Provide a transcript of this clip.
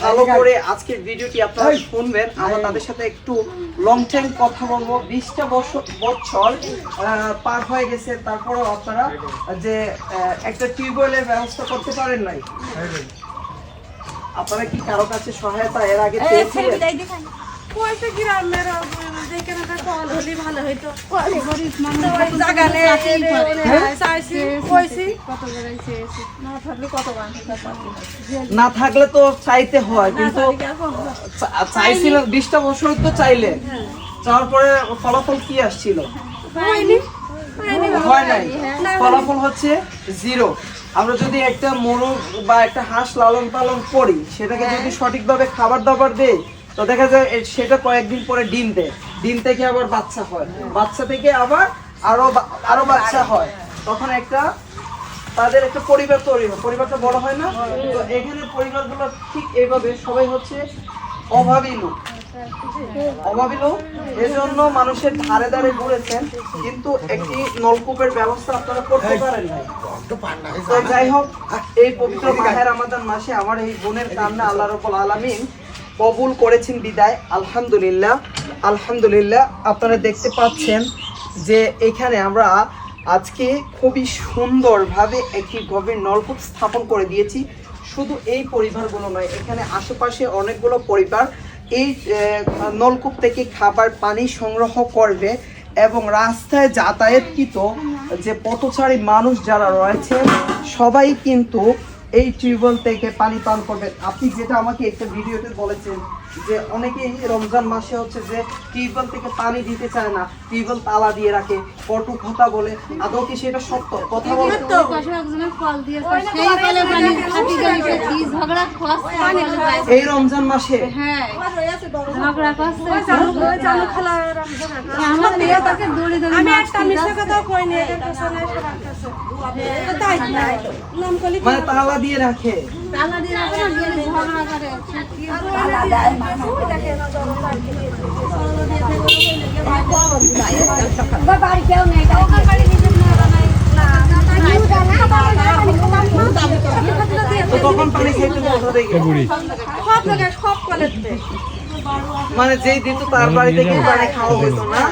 ভালো করে আজকের ভিডিওটি আপনারা শুনবেন। আমরা তাদের সাথে একটু লং টাইম কথা বলব। বিশটা বছর বছর পার হয়ে গেছে। তারপরেও আপনারা যে একটা টিউবওয়েলের ব্যবস্থা করতে পারেন নাই। আপনারা কি কারও কাছে সহায়তা এর আগে চেয়েছিলেন? পয়সা গ্রামের দেখে না কল হলে ভালো হইতো। গরিব মানুষ জায়গা নেই না থাকলে তো চাইতে হয় কিন্তু চাইছিলেন বিশটা বছর তো চাইলে। চাওয়ার পরে ফলাফল কি আসছিল? হয়। নাই ফলাফল হচ্ছে জিরো। আমরা যদি একটা মোরগ বা একটা হাঁস লালন পালন করি সেটাকে যদি সঠিকভাবে খাবার দাবার দেই তো দেখা যায় সেটা কয়েকদিন পরে ডিম দেয়। ডিম থেকে আবার বাচ্চা হয়। বাচ্চা থেকে আবার আরও আরও বাচ্চা হয়। তখন একটা তাদের একটা পরিবার তৈরি হয়। পরিবারটা বড় হয় না? তো এখানে পরিবারগুলো ঠিক এইভাবে সবাই হচ্ছে অভাবী লোক। অভাবী লোক এজন্য মানুষের ধারে ধারে ঘুরেছেন কিন্তু একটি নলকূপের ব্যবস্থা আপনারা করতে পারেন তো যাই হোক এই পবিত্র মাহের আমাদের মাসে আমার এই বোনের কান্না আল্লাহ রব্বুল আলামিন কবুল করেছেন বিদায়। আলহামদুলিল্লাহ আলহামদুলিল্লাহ আপনারা দেখতে পাচ্ছেন যে এখানে আমরা আজকে খুবই সুন্দরভাবে একটি গভীর নলকূপ স্থাপন করে দিয়েছি। শুধু এই পরিবারগুলো নয়, এখানে আশেপাশে অনেকগুলো পরিবার এই নলকূপ থেকে খাবার, পানি সংগ্রহ করবে এবং রাস্তায় যাতায়াতকৃত যে পথচারী মানুষ যারা রয়েছে, সবাই কিন্তু এই টিউবওয়েল থেকে পানি পান করবেন। আপনি যেটা আমাকে একটা ভিডিওতে বলেছেন যে অনেকেই রমজান মাসে হচ্ছে যে টিউবওয়েল থেকে পানি দিতে চায় না টিউবওয়েল তালা দিয়ে রাখে কটু কথা বলে। আদৌ কি সেটা সত্য? কথা বলতে ঝগড়া করছে পানি এই রমজান মাসে? হ্যাঁ ঝগড়া করছে চালু খেলা আমার মেয়ে তাকে দৌড়ে দৌড়ে আমি একটা মিশা কথা পেছনে এসে রাখতেছে তাই নাই। নাম কলি মানে তালা দিয়ে রাখে। তালা দিয়ে রাখে না ঝগড়া করে সে কি বাড়ি কেউ নেই ওখান বাড়ি নিজের মেয়ে বানাই তো তখন পানি খাইতে কোথা থেকে সব জায়গায় সব কলেজ মানে যেই দিত তার বাড়িতে কি পানি খাওয়া হতো না?